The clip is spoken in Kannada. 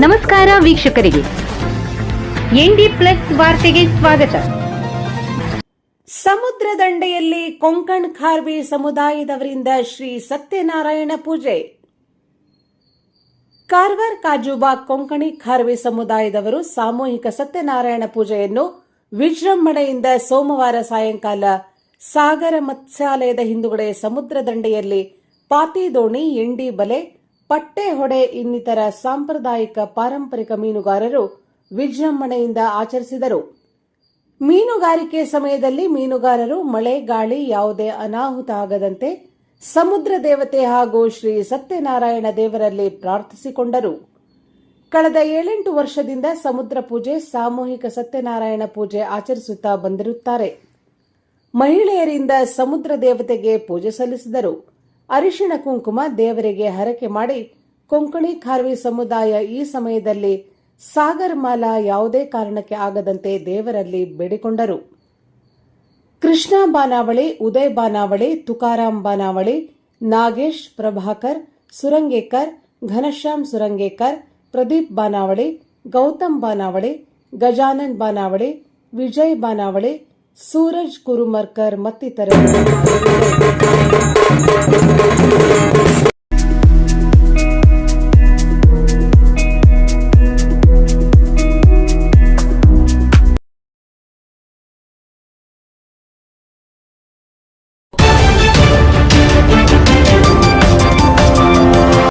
ನಮಸ್ಕಾರ ವೀಕ್ಷಕರಿಗೆ. ಎನ್ಡಿ ಪ್ಲಸ್ ವಾರ್ತೆಗೆ ಸ್ವಾಗತ. ಸಮುದ್ರ ದಂಡೆಯಲ್ಲಿ ಕೊಂಕಣ್ ಖಾರ್ವಿ ಸಮುದಾಯದವರಿಂದ ಶ್ರೀ ಸತ್ಯನಾರಾಯಣ ಪೂಜೆ. ಕಾರವಾರ್ ಕಾಜುಬಾಗ್ ಕೊಂಕಣಿ ಖಾರ್ವಿ ಸಮುದಾಯದವರು ಸಾಮೂಹಿಕ ಸತ್ಯನಾರಾಯಣ ಪೂಜೆಯನ್ನು ವಿಜೃಂಭಣೆಯಿಂದ ಸೋಮವಾರ ಸಾಯಂಕಾಲ ಸಾಗರ ಮತ್ಸ್ಯಾಲಯದ ಹಿಂದುಗಡೆ ಸಮುದ್ರ ದಂಡೆಯಲ್ಲಿ ಪಾತಿ ದೋಣಿ ಎಂಡಿ ಬಲೆ ಪಟ್ಟೆ ಹೊಡೆ ಇನ್ನಿತರ ಸಾಂಪ್ರದಾಯಿಕ ಪಾರಂಪರಿಕ ಮೀನುಗಾರರು ವಿಜೃಂಭಣೆಯಿಂದ ಆಚರಿಸಿದರು. ಮೀನುಗಾರಿಕೆ ಸಮಯದಲ್ಲಿ ಮೀನುಗಾರರು ಮಳೆ, ಗಾಳಿ, ಯಾವುದೇ ಅನಾಹುತ ಆಗದಂತೆ ಸಮುದ್ರ ದೇವತೆ ಹಾಗೂ ಶ್ರೀ ಸತ್ಯನಾರಾಯಣ ದೇವರಲ್ಲಿ ಪ್ರಾರ್ಥಿಸಿಕೊಂಡರು. ಕಳೆದ ಏಳೆಂಟು ವರ್ಷದಿಂದ ಸಮುದ್ರ ಪೂಜೆ, ಸಾಮೂಹಿಕ ಸತ್ಯನಾರಾಯಣ ಪೂಜೆ ಆಚರಿಸುತ್ತಾ ಬಂದಿರುತ್ತಾರೆ. ಮಹಿಳೆಯರಿಂದ ಸಮುದ್ರ ದೇವತೆಗೆ ಪೂಜೆ ಸಲ್ಲಿಸಿದರು. ಅರಿಶಿಣ ಕುಂಕುಮ ದೇವರಿಗೆ ಹರಕೆ ಮಾಡಿ ಕೊಂಕಣಿ ಖಾರ್ವಿ ಸಮುದಾಯ ಈ ಸಮಯದಲ್ಲಿ ಸಾಗರ್ ಮಾಲಾ ಯಾವುದೇ ಕಾರಣಕ್ಕೆ ಆಗದಂತೆ ದೇವರಲ್ಲಿ ಬೇಡಿಕೊಂಡರು. ಕೃಷ್ಣ ಬಾನಾವಳಿ, ಉದಯ್ ಬಾನಾವಳಿ, ತುಕಾರಾಂ ಬಾನಾವಳಿ, ನಾಗೇಶ್ ಪ್ರಭಾಕರ್, ಸುರಂಗೇಕರ್ ಘನಶ್ಯಾಮ್ ಸುರಂಗೇಕರ್, ಪ್ರದೀಪ್ ಬಾನಾವಳಿ, ಗೌತಮ್ ಬಾನಾವಳಿ ಗಜಾನಂದ್ ಬಾನಾವಳಿ, ವಿಜಯ್ ಬಾನಾವಳಿ, ಸೂರಜ್ ಕುರುಮರ್ಕರ್ ಮತ್ತಿತರರು.